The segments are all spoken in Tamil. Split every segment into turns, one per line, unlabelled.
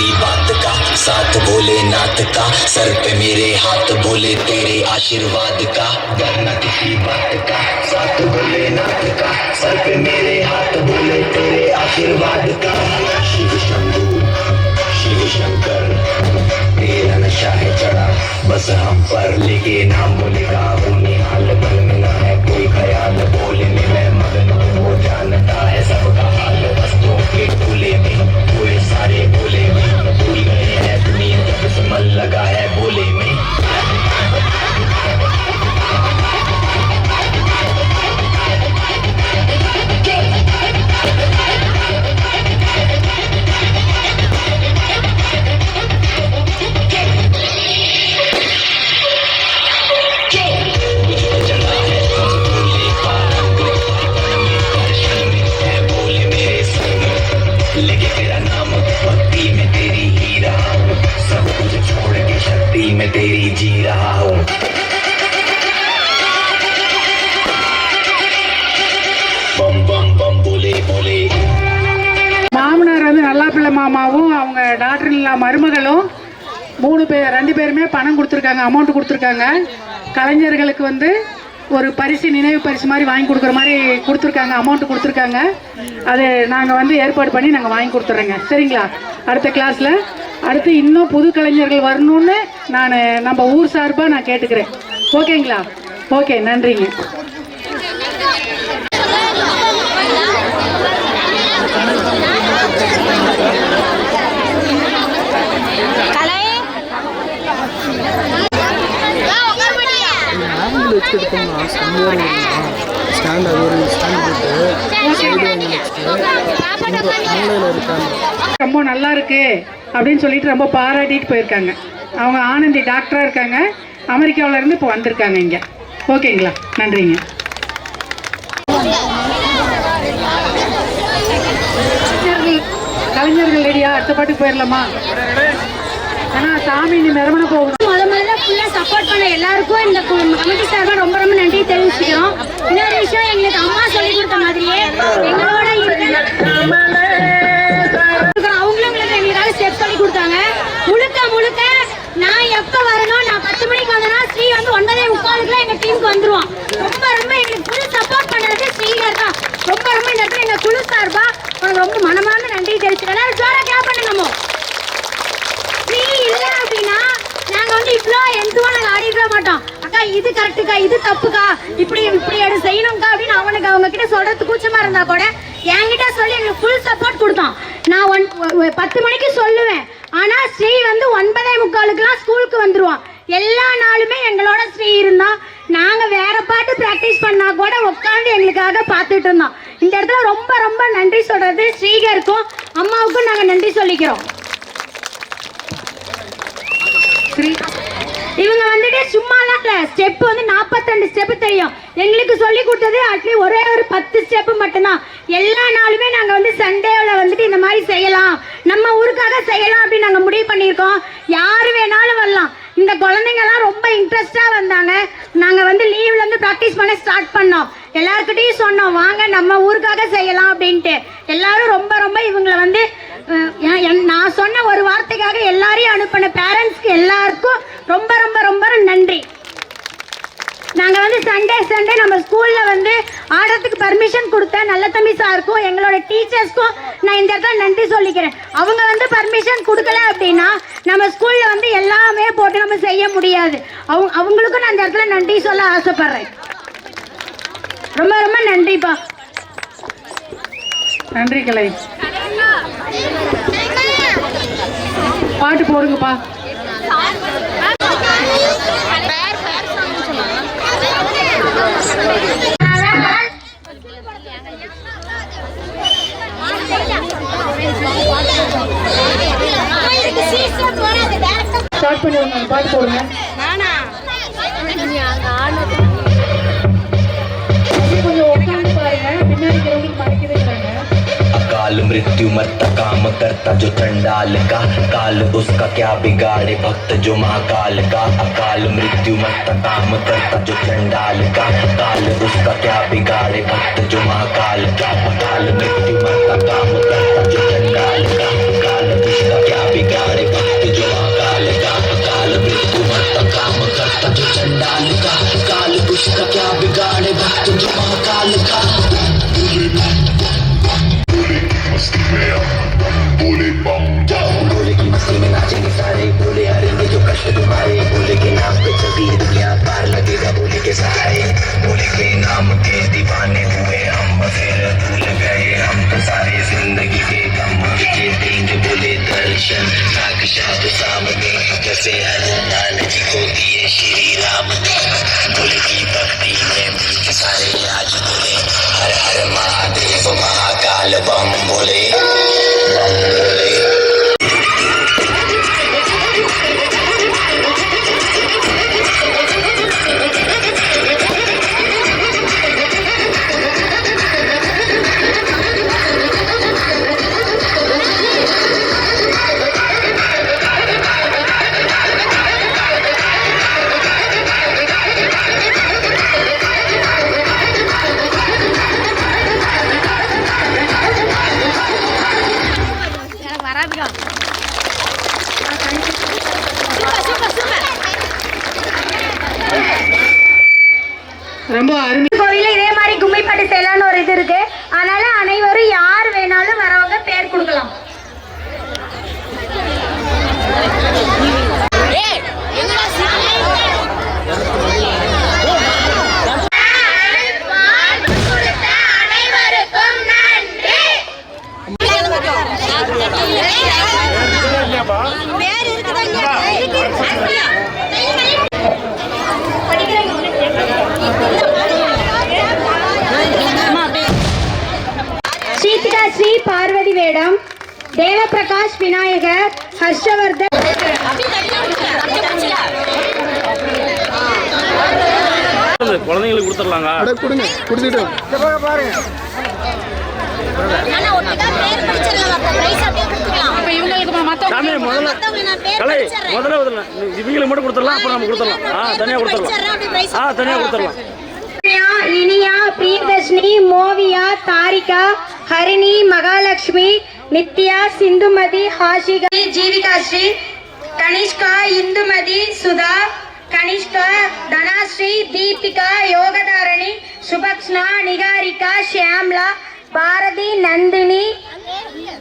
का, साथ बोले नाथ का, सर पे मेरे हाथ बोले तेरे आशीर्वाद का। डरना किसी बात का, साथ बोले नाथ का, सर पे मेरे हाथ बोले तेरे आशीर्वाद का। शिव शंभू, शिव शंकर, तेरा नशा है चढ़ा, बस हम पर लेके नाम बोलेगा। उन्हें हाल बल में ना है, कोई ख्याल बोले में मैं मगन हूँ वो जानता है सबका हाल वस्तुओं के खुले में। लगा है बोले
மாமாவும் அவங்க டாக்டர் இல்லா மருமகளும் மூணு பேர் ரெண்டு பேருமே பணம் கொடுத்துருக்காங்க அமௌண்ட் கொடுத்துருக்காங்க. கலைஞர்களுக்கு வந்து ஒரு பரிசு நினைவு பரிசு மாதிரி வாங்கி கொடுக்குற மாதிரி கொடுத்துருக்காங்க அமௌண்ட் கொடுத்துருக்காங்க. அது நாங்கள் வந்து ஏற்பாடு பண்ணி நாங்கள் வாங்கி கொடுத்துட்றோங்க சரிங்களா? அடுத்த கிளாஸில் அடுத்து இன்னும் புது கலைஞர்கள் வரணும்னு நான் நம்ம ஊர் சார்பாக நான் கேட்டுக்கிறேன். ஓகேங்களா? ஓகே நன்றிங்க.
ஆங்கிள் வச்சு எடுத்தோம்னா செம்மையாக ஸ்டாண்ட் அது ஒரு ஸ்டாண்ட் போட்டு சைடு வாங்கி வச்சுட்டு இந்த மூலையில் இருக்காங்க.
ரொம்ப நல்லா இருக்கு அப்படின்னு சொல்லிட்டு ரொம்ப பாராட்டிட்டு போயிருக்காங்க. அவங்க ஆனந்தி டாக்டராக இருக்காங்க. அமெரிக்காவுல இருந்து இப்போ வந்திருக்காங்க இங்கே. ஓகேங்களா? நன்றிங்க. கலைஞர்கள் கலைஞர்கள் ரெடியா? அடுத்த பாட்டுக்கு போயிடலாமா ஏன்னா சாமி நீ மெரமண போகணும்
ஃபுல்லா சப்போர்ட் பண்ண எல்லாருக்கும் இந்த கமிட்டி சார்பாக ரொம்ப ரொம்ப நன்றி தெரிவிச்சுக்கிறோம். இன்னொரு விஷயம் எங்களுக்கு அம்மா சொல்லி கொடுத்த மாதிரியே எங்களோட இருக்கிற- அவங்களும் எங்களுக்காக ஸ்டெப் சொல்லி கொடுத்தாங்க. முழுக்க முழுக்க நான் எப்ப வரணும்? நான் பத்து மணிக்கு வந்தேன்னா ஸ்ரீ வந்து ஒன்பதே முக்காலுக்குலாம் எங்க டீமுக்கு வந்துருவான். ரொம்ப ரொம்ப எங்களுக்கு ஃபுல் சப்போர்ட் பண்ணது ஸ்ரீகர் தான் ரொம்ப ரொம்ப இந்த இடத்துல எங்க குழு சார்பா உனக்கு ரொம்ப மனமார்ந்த நன்றி தெரிவிச்சுக்கிறேன் எல்லாரும் ஜோரா கிளாப் பண்ணுங்கம்மோ நீ இல்ல அப்படின்னா நாங்க வந்து இவ்ளோ எந்துவா மாட்டான். அக்கா இது கரெக்டுக்கா இது தப்புக்கா? இப்படி இப்படி அது செய்யணும்க்கா அப்படின்னு அவனுக்கு அவங்க கிட்ட சொல்றது கூச்சமா இருந்தா கூட என்கிட்ட சொல்லி எங்களுக்கு ஃபுல் சப்போர்ட் கொடுத்தான். நான் ஒன் பத்து மணிக்கு சொல்லுவேன். ஆனா ஸ்ரீ வந்து ஒன்பதே முக்காலுக்குலாம் ஸ்கூலுக்கு வந்துருவான். எல்லா நாளுமே எங்களோட ஸ்ரீ இருந்தான். நாங்க வேற பாட்டு பிராக்டிஸ் பண்ணா கூட உட்காந்து எங்களுக்காக பார்த்துட்டு இருந்தோம் இந்த இடத்துல ரொம்ப ரொம்ப நன்றி சொல்றது ஸ்ரீகருக்கும் அம்மாவுக்கும் நாங்க நன்றி சொல்லிக்கிறோம்.
ஸ்ரீ
இவங்க வந்துட்டு சும்மாலாம் இல்ல. ஸ்டெப் வந்து 42 ஸ்டெப் தெரியும். எங்களுக்கு சொல்லி கொடுத்தது அட்லீஸ்ட் ஒரே ஒரு பத்து ஸ்டெப் மட்டும்தான். எல்லா நாளுமே நாங்கள் வந்து சண்டேவில் வந்துட்டு இந்த மாதிரி செய்யலாம். நம்ம ஊருக்காக செய்யலாம் அப்படின்னு நாங்கள் முடிவு பண்ணியிருக்கோம். யார் வேணாலும் வரலாம். இந்த குழந்தைங்கலாம் ரொம்ப இன்ட்ரெஸ்டாக வந்தாங்க. நாங்கள் வந்து லீவ்ல இருந்து ப்ராக்டிஸ் பண்ண ஸ்டார்ட் பண்ணோம். எல்லாருக்கிட்டையும் சொன்னோம் வாங்க நம்ம ஊருக்காக செய்யலாம் அப்படின்ட்டு. எல்லாரும் ரொம்ப ரொம்ப இவங்களை வந்து என்- நான் சொன்ன ஒரு வார்த்தைக்காக எல்லாரையும் அனுப்பின பேரண்ட்ஸ்க்கு எல்லாரும் ரொம்ப ரொம்ப ரொம்ப நன்றி. நாங்க வந்து சண்டே சண்டே நம்ம ஸ்கூல்ல வந்து ஆடுறதுக்கு பர்மிஷன் கொடுத்த நல்ல தம்பி சாருக்கும் எங்களோட டீச்சர்ஸ்க்கும் நான் இந்த இடத்துல நன்றி சொல்லிக்கிறேன். அவங்க வந்து பர்மிஷன் கொடுக்கல அப்படின்னா நம்ம ஸ்கூல்ல வந்து எல்லாமே போட்டு நம்ம செய்ய முடியாது. அவங்க அவங்களுக்கும் நான் இந்த இடத்துல நன்றி சொல்ல ஆசைப்படுறேன். ரொம்ப ரொம்ப நன்றிப்பா.
நன்றி கலை. பாட்டு போடுங்கப்பா. ஸ்டார்ட் பண்ணி பாட்டு போடுங்க.
मृत्यु मत काम करता जो चंडाल का काल, उसका क्या बिगाड़े भक्त जो महाकाल का? अकाल, मृत्यु मत काम करता जो चंडाल का काल, उसका क्या बिगाड़े भक्त जो महाकाल का? अकाल, मृत्यु मरता
தேவபிரகாஷ் விநாயகர் ஹர்ஷவர்தன்.
குழந்தைங்களுக்கு கொடுத்துடலாங்க
கொடுங்க கொடுத்துட்டு.
முதல்ல முதல்ல இவங்களுக்கு மட்டும் கொடுத்துடலாம் அப்புறம் நம்ம கொடுத்துடலாம். ஆ தனியாக கொடுத்துடலாம். ஆ தனியாக கொடுத்துடலாம்.
இனியா, இனியா பிரியதர்ஷினி மோவியா தாரிகா ஹரிணி மகாலட்சுமி நித்யா சிந்துமதி ஹாஷிகா. ஜீவிகா ஸ்ரீ கனிஷ்கா இந்துமதி சுதா கனிஷ்கா தனாஸ்ரீ தீபிகா யோகதாரணி சுபக்ஷ்னா நிகாரிகா ஷியாம்லா பாரதி நந்தினி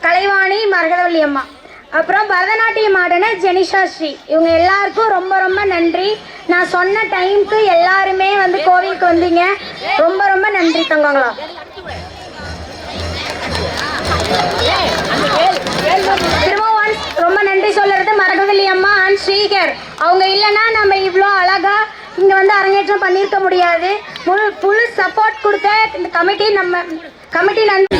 கலைவாணி மரகதவள்ளி அம்மா அப்புறம் பரதநாட்டியம் ஆடின ஜெனிஷா ஸ்ரீ இவங்க எல்லாருக்கும் ரொம்ப ரொம்ப நன்றி. நான் சொன்ன டைம்க்கு எல்லாருமே வந்து கோவிலுக்கு வந்தீங்க. ரொம்ப ரொம்ப நன்றி தங்கங்களா. திரும்ப ரொம்ப நன்றி சொல்றது மரகதவள்ளி அம்மா. அண்ட் ஸ்ரீகர் அவங்க இல்லைன்னா நம்ம இவ்வளோ அழகா இங்க வந்து அரங்கேற்றம் பண்ணியிருக்க முடியாது. முழு ஃபுல் சப்போர்ட் கொடுத்த இந்த கமிட்டி நம்ம கமிட்டி நன்றி.